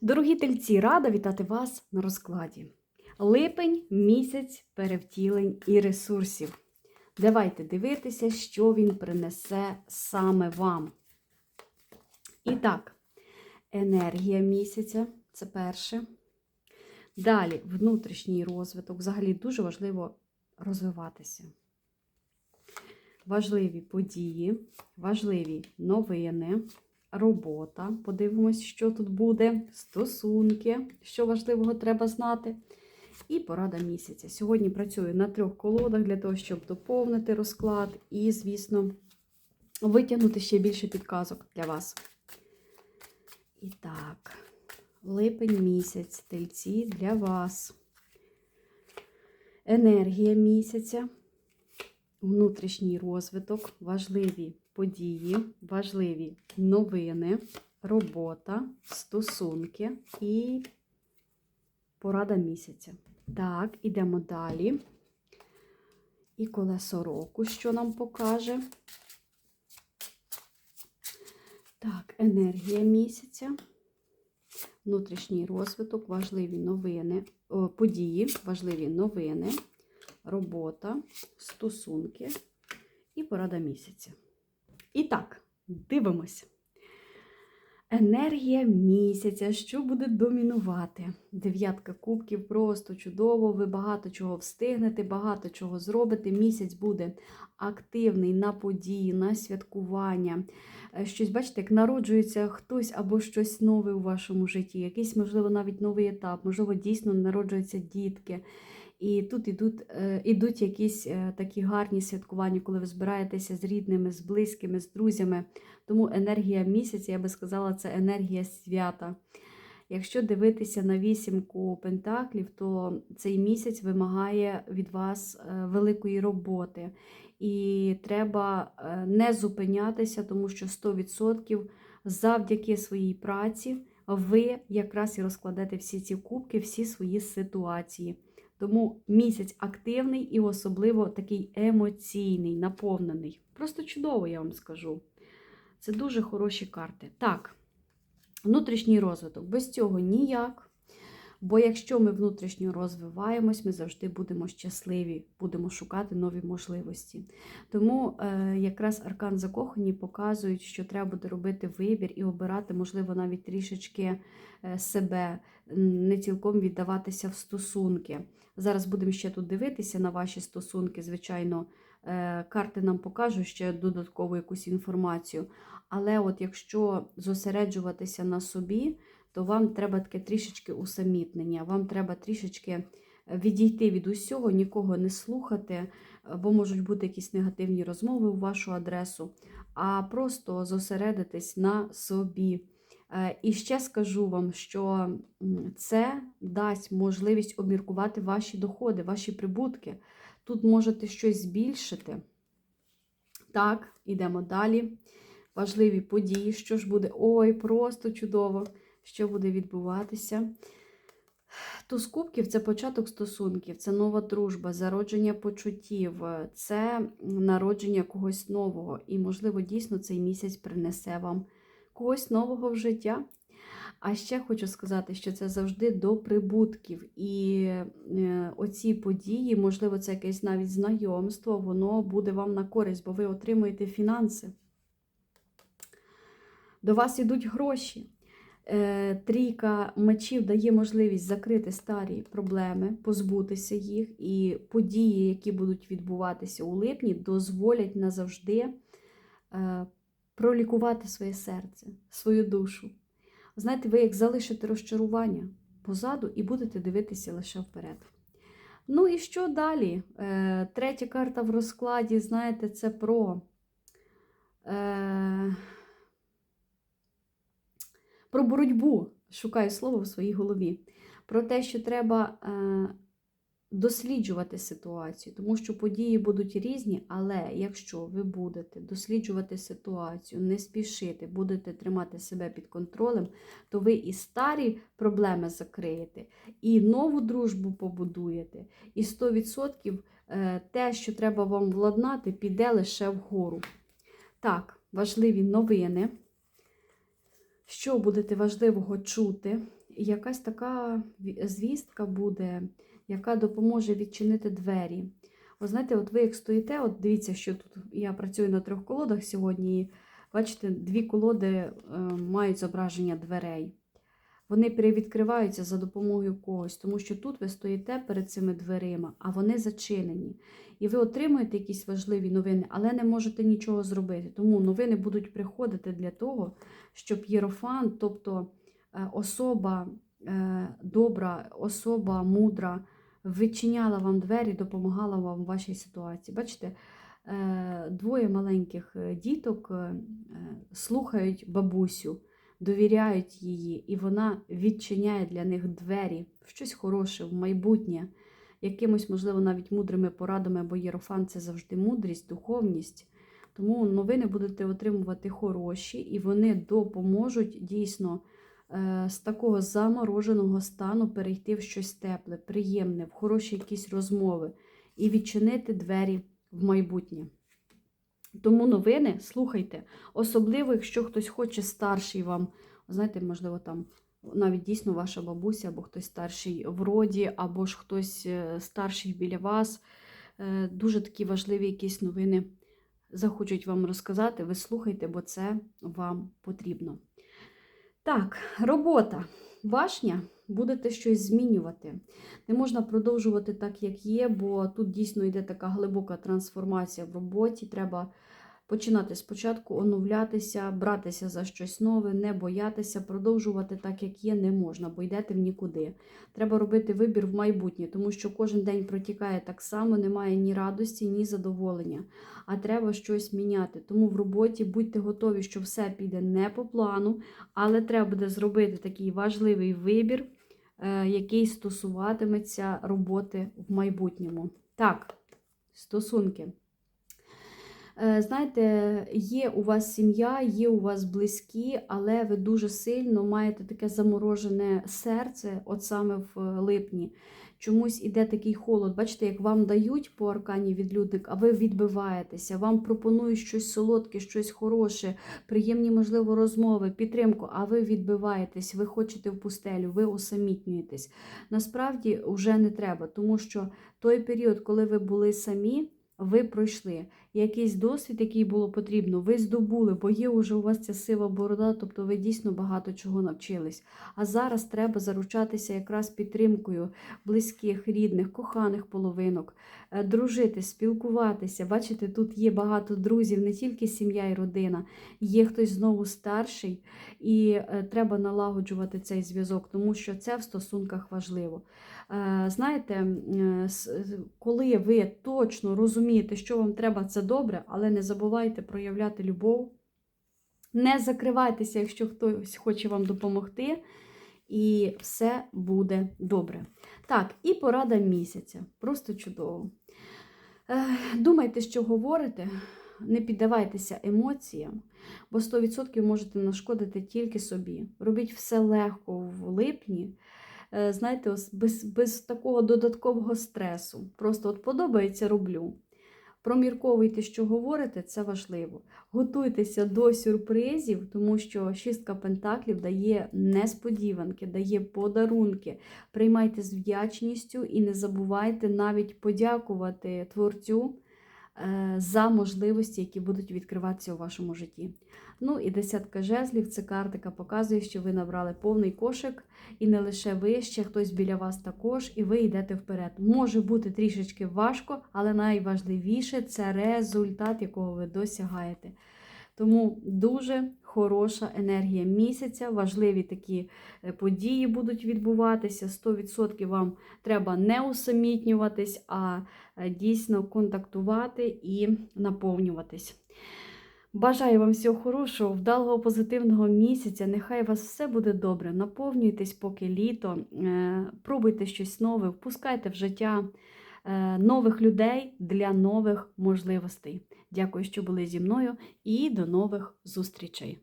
Дорогі тельці, рада вітати вас на розкладі. Липень місяць перевтілень і ресурсів. Давайте дивитися, що він принесе саме вам. І так, енергія місяця це перше. Далі внутрішній розвиток. Взагалі дуже важливо розвиватися. Важливі події, важливі новини, робота. Подивимось, що тут буде, стосунки, що важливого треба знати. І порада місяця. Сьогодні працюю на трьох колодах для того, щоб доповнити розклад і, звісно, витягнути ще більше підказок для вас. І так, липень місяць, тельці для вас. Енергія місяця, внутрішній розвиток, важливі події, важливі новини, робота, стосунки і порада місяця. Так, ідемо далі. І колесо року, що нам покаже. Так, енергія місяця, внутрішній розвиток, важливі новини, події, важливі новини, робота, стосунки і порада місяця. І так, дивимось. Енергія місяця, що буде домінувати? Дев'ятка кубків, просто чудово. Ви багато чого встигнете, багато чого зробите. Місяць буде активний на події, на святкування. Е, Щось, бачите, як народжується хтось або щось нове у вашому житті, якийсь, можливо, навіть новий етап, можливо, дійсно народжуються дітки. І тут ідуть, е, ідуть якісь е, такі гарні святкування, коли ви збираєтеся з рідними, з близькими, з друзями. Тому енергія місяця, я би сказала, це енергія свята. Якщо дивитися на вісімку пентаклів, то цей місяць вимагає від вас е, великої роботи. І треба е, не зупинятися, тому що 100% завдяки своїй праці ви якраз і розкладете всі ці кубки, всі свої ситуації. Тому місяць активний і особливо такий емоційний, наповнений. Просто чудово, я вам скажу. Це дуже хороші карти. Так, внутрішній розвиток. Без цього ніяк. Бо якщо ми внутрішньо розвиваємось, ми завжди будемо щасливі, будемо шукати нові можливості. Тому е, якраз аркан закохані показують, що треба буде робити вибір і обирати, можливо, навіть трішечки е, себе, не цілком віддаватися в стосунки. Зараз будемо ще тут дивитися на ваші стосунки. Звичайно, карти нам покажуть ще додаткову якусь інформацію. Але от якщо зосереджуватися на собі, то вам треба таке трішечки усамітнення, вам треба трішечки відійти від усього, нікого не слухати, бо можуть бути якісь негативні розмови у вашу адресу, а просто зосередитись на собі. Е, І ще скажу вам, що це дасть можливість обміркувати ваші доходи, ваші прибутки. Тут можете щось збільшити. Так, ідемо далі. Важливі події, що ж буде? Ой, просто чудово! що буде відбуватися. Туз кубків це початок стосунків, це нова дружба, зародження почуттів, це народження когось нового. І, можливо, дійсно цей місяць принесе вам когось нового в життя. А ще хочу сказати, що це завжди до прибутків. І е, оці події, можливо, це якесь навіть знайомство, воно буде вам на користь, бо ви отримуєте фінанси. До вас йдуть гроші. Е, Трійка мечів дає можливість закрити старі проблеми, позбутися їх, і події, які будуть відбуватися у липні, дозволять назавжди е, пролікувати своє серце, свою душу. Знаєте, ви як залишите розчарування позаду і будете дивитися лише вперед. Ну і що далі? Е, Третя карта в розкладі, знаєте, це про. Е, про боротьбу, шукаю слово в своїй голові, про те, що треба е, досліджувати ситуацію, тому що події будуть різні, але якщо ви будете досліджувати ситуацію, не спішити, будете тримати себе під контролем, то ви і старі проблеми закриєте, і нову дружбу побудуєте, і 100% е, те, що треба вам владнати, піде лише вгору. Так, важливі новини. Що будете важливого чути, якась така звістка буде, яка допоможе відчинити двері. Ви знаєте, от ви як стоїте, от дивіться, що тут я працюю на трьох колодах сьогодні. і Бачите, дві колоди е, мають зображення дверей. Вони перевідкриваються за допомогою когось, тому що тут ви стоїте перед цими дверима, а вони зачинені. І ви отримуєте якісь важливі новини, але не можете нічого зробити. Тому новини будуть приходити для того, щоб Єрофан, тобто е, особа е, добра, особа мудра, відчиняла вам двері, допомагала вам в вашій ситуації. Бачите, е, двоє маленьких е, діток е, слухають бабусю, довіряють її, і вона відчиняє для них двері в щось хороше, в майбутнє, якимось, можливо, навіть мудрими порадами, бо Єрофан це завжди мудрість, духовність. Тому новини будете отримувати хороші, і вони допоможуть дійсно з такого замороженого стану перейти в щось тепле, приємне, в хороші якісь розмови і відчинити двері в майбутнє. Тому новини слухайте, особливо, якщо хтось хоче старший вам, знаєте, можливо, там навіть дійсно ваша бабуся, або хтось старший в роді, або ж хтось е, старший біля вас. Е, Дуже такі важливі якісь новини захочуть вам розказати. Ви слухайте, бо це вам потрібно. Так, робота. Башня, будете щось змінювати. Не можна продовжувати так, як є, бо тут дійсно йде така глибока трансформація в роботі. Треба починати спочатку, оновлятися, братися за щось нове, не боятися, продовжувати так, як є, не можна, бо йдете в нікуди. Треба робити вибір в майбутнє, тому що кожен день протікає так само, немає ні радості, ні задоволення. А треба щось міняти. Тому в роботі будьте готові, що все піде не по плану, але треба буде зробити такий важливий вибір, е, який стосуватиметься роботи в майбутньому. Так, стосунки. Е, Знаєте, є у вас сім'я, є у вас близькі, але ви дуже сильно маєте таке заморожене серце, от саме в е, липні. Чомусь іде такий холод. Бачите, як вам дають по аркані відлюдник, а ви відбиваєтеся, вам пропонують щось солодке, щось хороше, приємні, можливо, розмови, підтримку, а ви відбиваєтесь, ви хочете в пустелю, ви усамітнюєтесь. Насправді вже не треба, тому що той період, коли ви були самі, ви пройшли. Якийсь досвід, який було потрібно, ви здобули, бо є вже у вас ця сива борода, тобто ви дійсно багато чого навчились. А зараз треба заручатися якраз підтримкою близьких, рідних, коханих половинок, е, дружити, спілкуватися. Бачите, тут є багато друзів, не тільки сім'я і родина, є хтось знову старший, і е, треба налагоджувати цей зв'язок, тому що це в стосунках важливо. Е, Знаєте, коли ви точно розумієте, що вам треба, це добре, але не забувайте проявляти любов. Не закривайтеся, якщо хтось хоче вам допомогти, і все буде добре. Так, і порада місяця. Просто чудово. Думайте, що говорите, не піддавайтеся емоціям, бо 100% можете нашкодити тільки собі. Робіть все легко в липні. Е, Знаєте, без, без такого додаткового стресу. Просто от подобається, роблю. Промірковуйте, що говорите, це важливо. Готуйтеся до сюрпризів, тому що шістка пентаклів дає несподіванки, дає подарунки. Приймайте з вдячністю і не забувайте навіть подякувати творцю за можливості, які будуть відкриватися у вашому житті. Ну і десятка жезлів це картика показує, що ви набрали повний кошик, і не лише ви, ще хтось біля вас також, і ви йдете вперед. Може бути трішечки важко, але найважливіше це результат, якого ви досягаєте. Тому дуже хороша енергія місяця, важливі такі е, події будуть відбуватися. 100% вам треба не усамітнюватись, а е, дійсно контактувати і наповнюватись. Бажаю вам всього хорошого, вдалого позитивного місяця. Нехай у вас все буде добре. Наповнюйтесь, поки літо, е, пробуйте щось нове, впускайте в життя нових людей для нових можливостей. Дякую, що були зі мною, і до нових зустрічей!